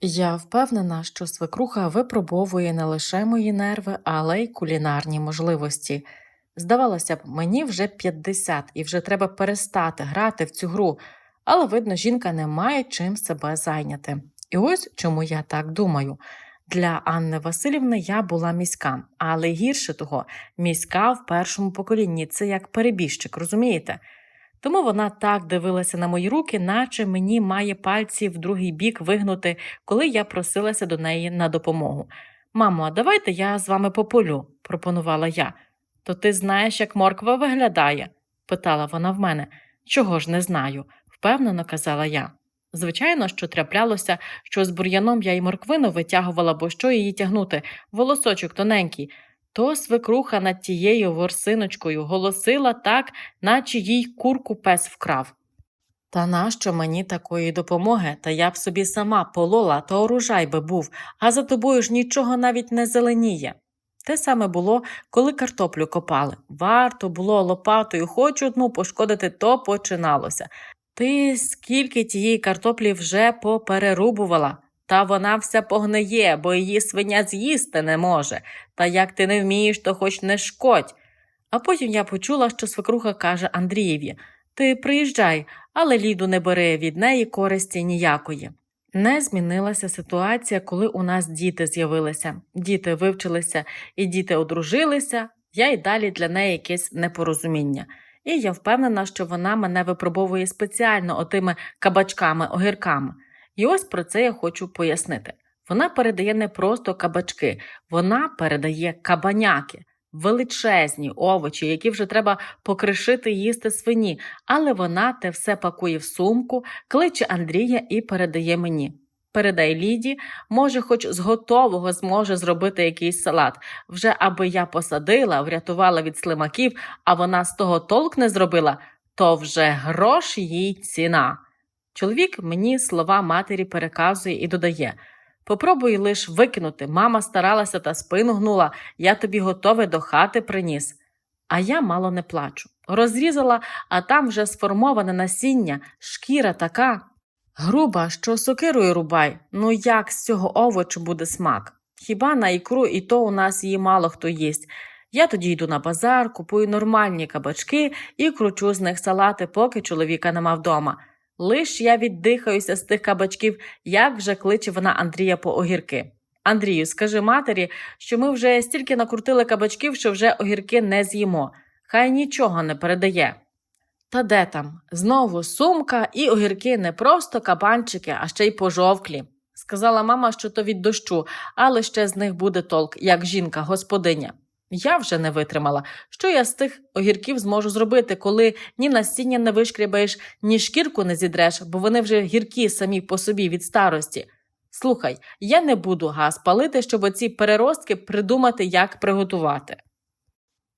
Я впевнена, що свекруха випробовує не лише мої нерви, але й кулінарні можливості. Здавалося б, мені вже 50 і вже треба перестати грати в цю гру, але видно, жінка не має чим себе зайняти. І ось чому я так думаю. Для Анни Васильівни я була міська, але гірше того, міська в першому поколінні це як перебіжчик, розумієте? Тому вона так дивилася на мої руки, наче мені має пальці в другий бік вигнути, коли я просилася до неї на допомогу. Мамо, а давайте я з вами пополю, пропонувала я. То ти знаєш, як морква виглядає? питала вона в мене. Чого ж не знаю, впевнено казала я. Звичайно, що траплялося, що з бур'яном я й морквину витягувала, бо що її тягнути, волосочок тоненький. То свекруха над тією ворсиночкою голосила так, наче їй курку пес вкрав. Та нащо мені такої допомоги? Та я б собі сама полола, то урожай би був, а за тобою ж нічого навіть не зеленіє. Те саме було, коли картоплю копали. Варто було лопатою хоч одну пошкодити, то починалося. Ти скільки тієї картоплі вже поперерубувала, та вона вся погниє, бо її свиня з'їсти не може. Та як ти не вмієш, то хоч не шкодь. А потім я почула, що свекруха каже Андрієві Ти приїжджай, але ліду не бери від неї користі ніякої. Не змінилася ситуація, коли у нас діти з'явилися. Діти вивчилися і діти одружилися, я й далі для неї якесь непорозуміння. І я впевнена, що вона мене випробовує спеціально отими кабачками, огірками. І ось про це я хочу пояснити. Вона передає не просто кабачки, вона передає кабаняки, величезні овочі, які вже треба покришити їсти свині, але вона те все пакує в сумку, кличе Андрія і передає мені. Передай Ліді, може, хоч з готового зможе зробити якийсь салат, вже аби я посадила, врятувала від слимаків, а вона з того толк не зробила, то вже грош їй ціна. Чоловік мені слова матері переказує і додає Попробуй лиш викинути. Мама старалася та спину гнула, я тобі готове до хати приніс. А я мало не плачу. Розрізала, а там вже сформоване насіння, шкіра така. Груба, що сокирою рубай, ну як з цього овочу буде смак? Хіба на ікру і то у нас її мало хто їсть. Я тоді йду на базар, купую нормальні кабачки і кручу з них салати, поки чоловіка нема вдома. Лиш я віддихаюся з тих кабачків, як вже кличе вона Андрія по огірки. Андрію, скажи матері, що ми вже стільки накрутили кабачків, що вже огірки не з'їмо. Хай нічого не передає. Та де там? Знову сумка і огірки не просто кабанчики, а ще й пожовклі. Сказала мама, що то від дощу, але ще з них буде толк, як жінка, господиня. Я вже не витримала, що я з тих огірків зможу зробити, коли ні насіння не вишкрібаєш, ні шкірку не зідреш, бо вони вже гіркі самі по собі від старості. Слухай, я не буду газ палити, щоб оці переростки придумати, як приготувати.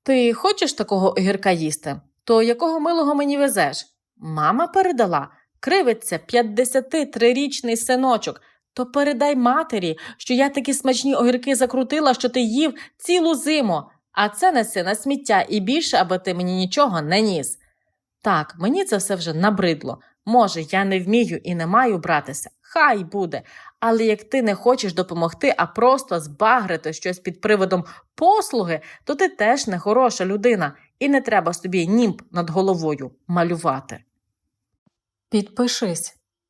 Ти хочеш такого огірка їсти? То якого милого мені везеш? Мама передала. Кривиться 53-річний синочок. То передай матері, що я такі смачні огірки закрутила, що ти їв цілу зиму, а це неси на сміття і більше, аби ти мені нічого не ніс. Так, мені це все вже набридло. Може, я не вмію і не маю братися. Хай буде. Але як ти не хочеш допомогти, а просто збагрити щось під приводом послуги, то ти теж не хороша людина, і не треба собі німб над головою малювати. Підпишись,